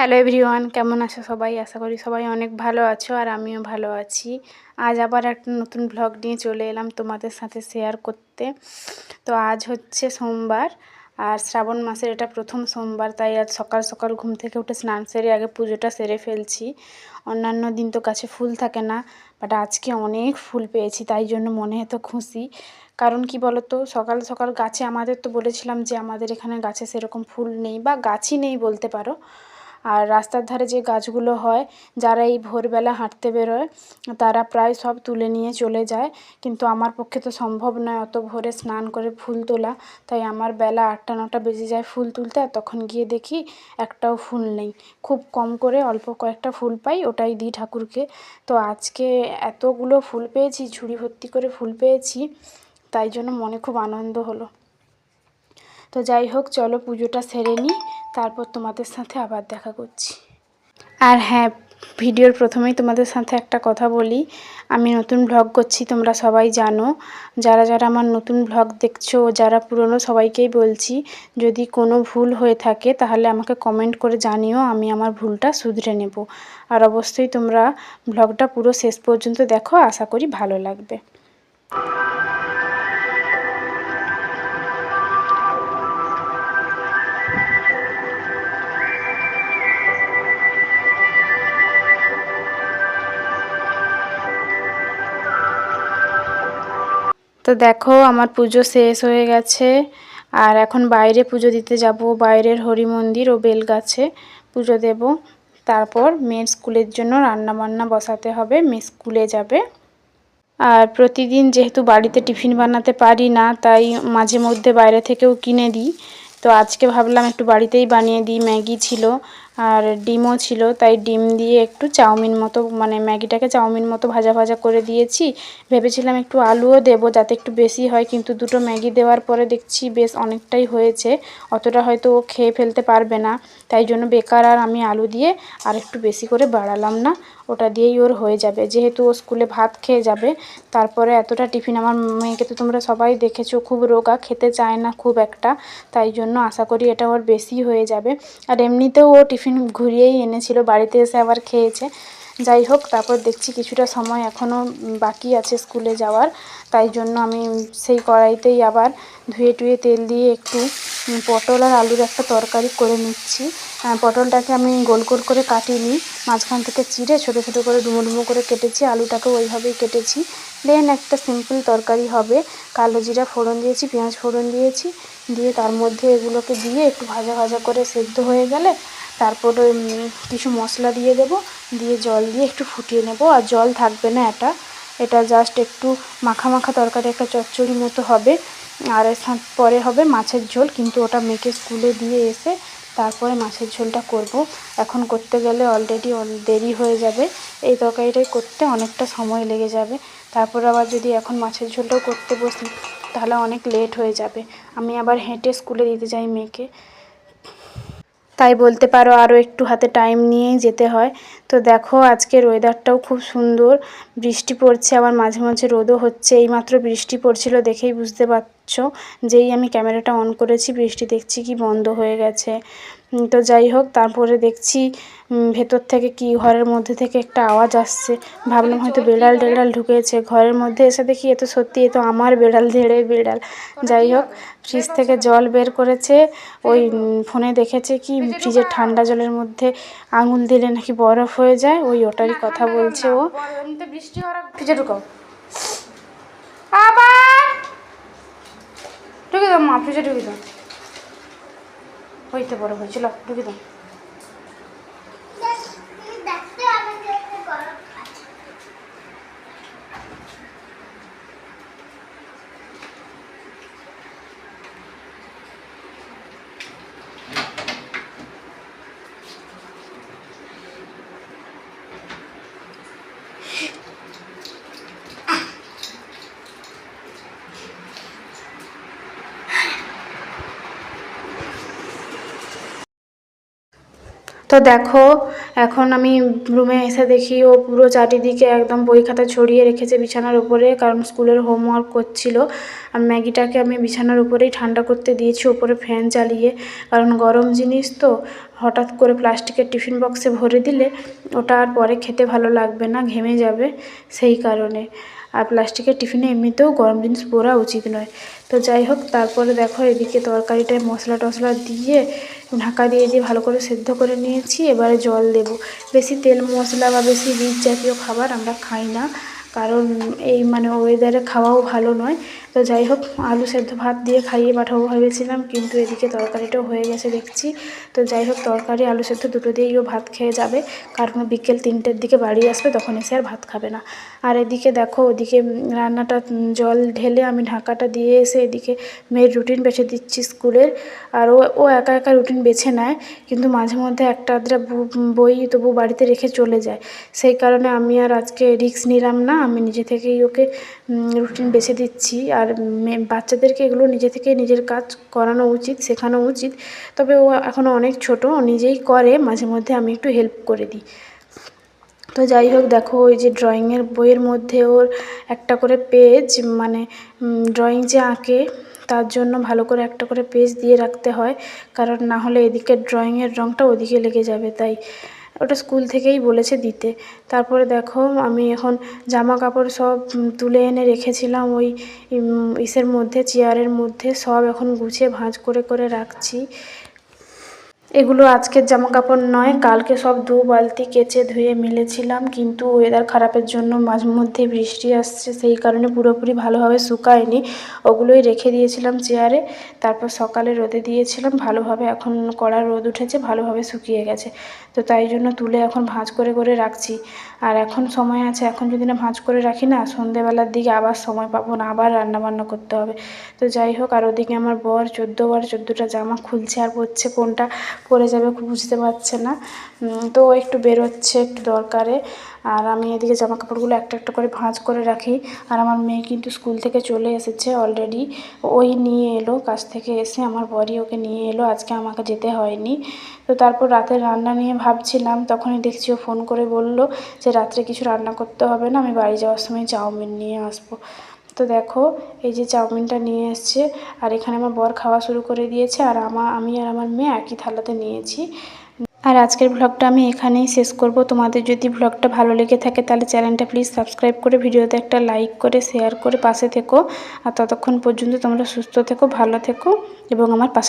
Hello everyone কেমন আছো সবাই? আশা করি সবাই অনেক ভালো আছো আর আমিও ভালো আছি। আজ আবার একটা নতুন ব্লগ নিয়ে চলে এলাম তোমাদের সাথে শেয়ার করতে। তো আজ হচ্ছে সোমবার আর শ্রাবণ মাসের এটা প্রথম সোমবার, তাই আজ সকাল সকাল ঘুম থেকে উঠে স্নান সেরে আগে পুজোটা সেরে ফেলছি। অন্যান্য দিন তো গাছে ফুল থাকে না বাট আজকে অনেক ফুল পেয়েছি, তাই জন্য মনে এত খুশি। কারণ কি বলতো, সকাল সকাল গাছে আমাদের তো বলেছিলাম যে আমাদের এখানে গাছে সেরকম ফুল নেই, বা গাছই নেই বলতে পারো। আর রাস্তার ধারে যে গাছগুলো হয়, যারা এই ভোরবেলা হাঁটতে বেরোয়, তারা প্রায় সব তুলে নিয়ে চলে যায়। কিন্তু আমার পক্ষে তো সম্ভব নয় অত ভোরে স্নান করে ফুল তোলা। তাই আমার বেলা আটটা, নটা বেজে যায় ফুল তুলতে, আর তখন গিয়ে দেখি একটাও ফুল নেই। খুব কম করে অল্প কয়েকটা ফুল পাই, ওটাই দিই ঠাকুরকে। তো আজকে এতগুলো ফুল পেয়েছি, ঝুড়ি ভর্তি করে ফুল পেয়েছি, তাই জন্য মনে খুব আনন্দ হলো। তো যাই হোক, চলো পুজোটা সেরে নিই, তারপর তোমাদের সাথে আবার দেখা করছি। আর হ্যাঁ ভিডিওর প্রথমেই তোমাদের সাথে একটা কথা বলি। আমি নতুন ব্লগ করছি, তোমরা সবাই জানো। যারা যারা আমার নতুন ব্লগ দেখছ, যারা পুরনো, সবাইকেই বলছি, যদি কোনো ভুল হয়ে থাকে, তাহলে আমাকে কমেন্ট করে জানিও, আমি আমার ভুলটা শুধরে নেব। আর অবশ্যই তোমরা ব্লগটা পুরো শেষ পর্যন্ত দেখো, আশা করি ভালো লাগবে। তো দেখো, আমার পুজো শেষ হয়ে গেছে। আর এখন বাইরে পুজো দিতে যাব। বাইরের হরি মন্দির ও বেলগাছে পুজো দেব। তারপর মেয়ের স্কুলের জন্য রান্না বান্না বসাতে হবে। মেয়ে স্কুলে যাবে। আর প্রতিদিন যেহেতু বাড়িতে টিফিন বানাতে পারি না, তাই মাঝে মধ্যে বাইরে থেকেও কিনে দিই। তো আজকে ভাবলাম একটু বাড়িতেই বানিয়ে দিই। ম্যাগি ছিল। আর ডিমও ছিল, তাই ডিম দিয়ে একটু চাউমিন মতো মানে ম্যাগিটাকে চাউমিন মতো ভাজা ভাজা করে দিয়েছি। ভেবেছিলাম একটু আলুও দেবো যাতে একটু বেশি হয়, কিন্তু দুটো ম্যাগি দেওয়ার পরে দেখছি বেশ অনেকটাই হয়েছে, অতটা হয়তো ও খেয়ে ফেলতে পারবে না। তাই জন্য বেকার আর আমি আলু দিয়ে আর একটু বেশি করে বাড়ালাম না, ওটা দিয়েই ওর হয়ে যাবে। যেহেতু ও স্কুলে ভাত খেয়ে যাবে, তারপরে এতটা টিফিন আমার মেয়েকে তো তোমরা সবাই দেখেছ, খুব রোগা, খেতে চায় না খুব একটা। তাই জন্য আশা করি এটা ওর বেশি হয়ে যাবে। আর এমনিতেও ও টিফিন ঘুরিয়েই এনেছিল, বাড়িতে এসে আবার খেয়েছে। যাই হোক, তারপর দেখছি কিছুটা সময় এখনও বাকি আছে স্কুলে যাওয়ার। তাই জন্য আমি সেই কড়াইতেই আবার ধুয়ে টুয়ে তেল দিয়ে একটু পটল আর আলুর একটা তরকারি করে নিচ্ছি। পটলটাকে আমি গোল গোল করে কাটিনি, মাঝখান থেকে চিড়ে ছোটো ছোটো করে ডুমো ডুমো করে কেটেছি আলুটাকেও ওইভাবেই কেটেছি। দেন একটা সিম্পল তরকারি হবে, কালো জিরা ফোড়ন দিয়েছি, পেঁয়াজ ফোড়ন দিয়েছি, দিয়ে তার মধ্যে এগুলোকে দিয়ে একটু ভাজা ভাজা করে সেদ্ধ হয়ে গেলে তারপর কিছু মশলা দিয়ে দেবো, দিয়ে জল দিয়ে একটু ফুটিয়ে নেব, আর জল থাকবে না এটা। এটা জাস্ট একটু মাখা মাখা তরকারি একটা চচ্চড়ি মতো হবে। আর পরে হবে মাছের ঝোল, কিন্তু ওটা মেখে স্কুলে দিয়ে এসে তারপরে মাছের ঝোলটা করব। এখন করতে গেলে অলরেডি দেরি হয়ে যাবে। এই তরকারিটাই করতে অনেকটা সময় লেগে যাবে। তারপর আবার যদি এখন মাছের ঝোলটাও করতে বসি, তাহলে অনেক লেট হয়ে যাবে। আমি আবার হেঁটে স্কুলে দিতে যাই মেয়েকে। তাই বলতে পারো আরও একটু হাতে টাইম নিয়েই যেতে হয়। তো দেখো আজকের ওয়েদারটাও খুব সুন্দর। বৃষ্টি পড়ছে, আবার মাঝে মাঝে রোদও হচ্ছে। এইমাত্র বৃষ্টি পড়ছিল দেখেই বুঝতে পারছ যেই আমি ক্যামেরাটা অন করেছি বৃষ্টি দেখছি কি বন্ধ হয়ে গেছে। তো যাই হোক তারপরে দেখছি ভেতর থেকে কি ঘরের মধ্যে থেকে একটা আওয়াজ আসছে। ভাবলাম হয়তো বেড়াল টেড়াল ঢুকেছে। ঘরের মধ্যে এসে দেখি এ তো সত্যি এ তো আমার বেড়াল ধেড়ে বেড়াল। যাই হোক ফ্রিজ থেকে জল বের করেছে। ওই ফোনে দেখেছে কি ফ্রিজের ঠান্ডা জলের মধ্যে আঙুল দিলে নাকি বরফ হয়ে যায়। ওই ওটারই কথা বলছে ও। বৃষ্টি ফ্রিজে ঢুকাও আবার ঢুকে দাও মা ফ্রিজে ঢুকে দাও হইতে বড় হয়েছিল ঢুকে দাও দেখো, এখন আমি রুমে এসে দেখি ও পুরো চারিদিকে একদম বই খাতা ছড়িয়ে রেখেছে বিছানার উপরে, কারণ স্কুলের হোমওয়ার্ক করছিল। আর ম্যাগিটাকে আমি বিছানার উপরেই ঠান্ডা করতে দিয়েছি, উপরে ফ্যান চালিয়ে। কারণ গরম জিনিস তো, হঠাৎ করে প্লাস্টিকের টিফিন বক্সে ভরে দিলে ওটা আর পরে খেতে ভালো লাগবে না, ঘেমে যাবে সেই কারণে। আর প্লাস্টিকের টিফিনে এমনিতেও গরম জিনিস পোড়া উচিত নয়। তো যাই হোক, তারপরে দেখো এদিকে তরকারিটায় মশলা টশলা দিয়ে ঢাকা দিয়ে দিয়ে ভালো করে সেদ্ধ করে নিয়েছি, এবারে জল দেব। বেশি তেল মশলা বা বেশি রিচ জাতীয় খাবার আমরা খাই না, কারণ এই মানে ওয়েদারে খাওয়াও ভালো নয়। তো যাই হোক, আলু সেদ্ধ ভাত দিয়ে খাইয়ে পাঠাবো ভেবেছিলাম, কিন্তু এদিকে তরকারিটাও হয়ে গেছে দেখছি। তো যাই হোক, তরকারি, আলু সেদ্ধ দুটো দিয়েই ও ভাত খেয়ে যাবে। কারণ বিকেল তিনটের দিকে বাড়ি আসবে তখন এসে আর ভাত খাবে না। আর এদিকে দেখো, ওদিকে রান্নাটা জল ঢেলে আমি ঢাকাটা দিয়ে এসে এদিকে মেয়ের রুটিন বেছে দিচ্ছি স্কুলের। আর ও ও একা একা রুটিন বেছে নেয়, কিন্তু মাঝে মধ্যে একটা আধটা বই তবু বাড়িতে রেখে চলে যায়। সেই কারণে আমি আর আজকে রিস্ক নিলাম না, আমি নিজে থেকেই ওকে রুটিন বেছে দিচ্ছি। আর বাচ্চাদেরকে এগুলো নিজে থেকে নিজের কাজ করানো উচিত, শেখানো উচিত। তবে ও এখনও অনেক ছোট নিজেই করে, মাঝে মধ্যে আমি একটু হেল্প করে দিই। তো যাই হোক, দেখো ওই যে ড্রয়িংয়ের বইয়ের মধ্যে ওর একটা করে পেজ মানে ড্রয়িং যে আঁকে, তার জন্য ভালো করে একটা করে পেজ দিয়ে রাখতে হয়। কারণ না হলে এদিকে ড্রয়িংয়ের রঙটা ওদিকে লেগে যাবে, তাই। ওটা স্কুল থেকেই বলেছে দিতে। তারপরে দেখো আমি এখন জামা কাপড় সব তুলে এনে রেখেছিলাম ওই ইসের মধ্যে, চেয়ারের মধ্যে, সব এখন গুছিয়ে ভাঁজ করে করে রাখছি। এগুলো আজকের জামা কাপড় নয়, কালকে সব দু বালতি কেচে ধুয়ে মেলেছিলাম, কিন্তু ওয়েদার খারাপের জন্য মাঝে মধ্যে বৃষ্টি আসছে, সেই কারণে পুরোপুরি ভালোভাবে শুকায়নি। ওগুলোই রেখে দিয়েছিলাম চেয়ারে, তারপর সকালে রোদে দিয়েছিলাম, ভালোভাবে এখন কড়া রোদ উঠেছে, ভালোভাবে শুকিয়ে গেছে। তো তাই জন্য তুলে এখন ভাঁজ করে করে রাখছি। আর এখন সময় আছে, এখন যদি না ভাঁজ করে রাখি না, সন্ধেবেলার দিকে আবার সময় পাবো না, আবার রান্নাবান্না করতে হবে। তো যাই হোক, আর ওদিকে আমার বর, চোদ্দ বার চোদ্দোটা জামা খুলছে, আর পড়ছে কোনটা? পরে যাবে বুঝতে পারছে না। তো একটু বেরোচ্ছে একটু দরকারে। আর আমি এদিকে জামা কাপড়গুলো একটা একটা করে ভাঁজ করে রাখি। আর আমার মেয়ে কিন্তু স্কুল থেকে চলে এসেছে অলরেডি ওই নিয়ে এলো কাছ থেকে এসে আমার বরই ওকে নিয়ে এলো। আজকে আমাকে যেতে হয়নি। তো তারপর রাতে রান্না নিয়ে ভাবছিলাম, তখনই দেখছি ও ফোন করে বলল যে, রাত্রে কিছু রান্না করতে হবে না, আমি বাড়ি যাওয়ার সময় চাউমিন নিয়ে আসব। তো দেখো, এই যে চাউমিনটা নিয়ে এসছে, আর এখানে আমার বর খাওয়া শুরু করে দিয়েছে, আর আমা, আমি আর আমার মেয়ে একই থালাতে নিয়েছি। আর আজকের ভ্লগটা আমি এখানেই শেষ করব। তোমাদের যদি ভ্লগটা ভালো লেগে থাকে, তাহলে চ্যানেলটা প্লিজ সাবস্ক্রাইব করে ভিডিওতে একটা লাইক করে শেয়ার করে পাশে থেকো। আর ততক্ষণ পর্যন্ত তোমরা সুস্থ থেকো, ভালো থেকো, এবং আমার পাশে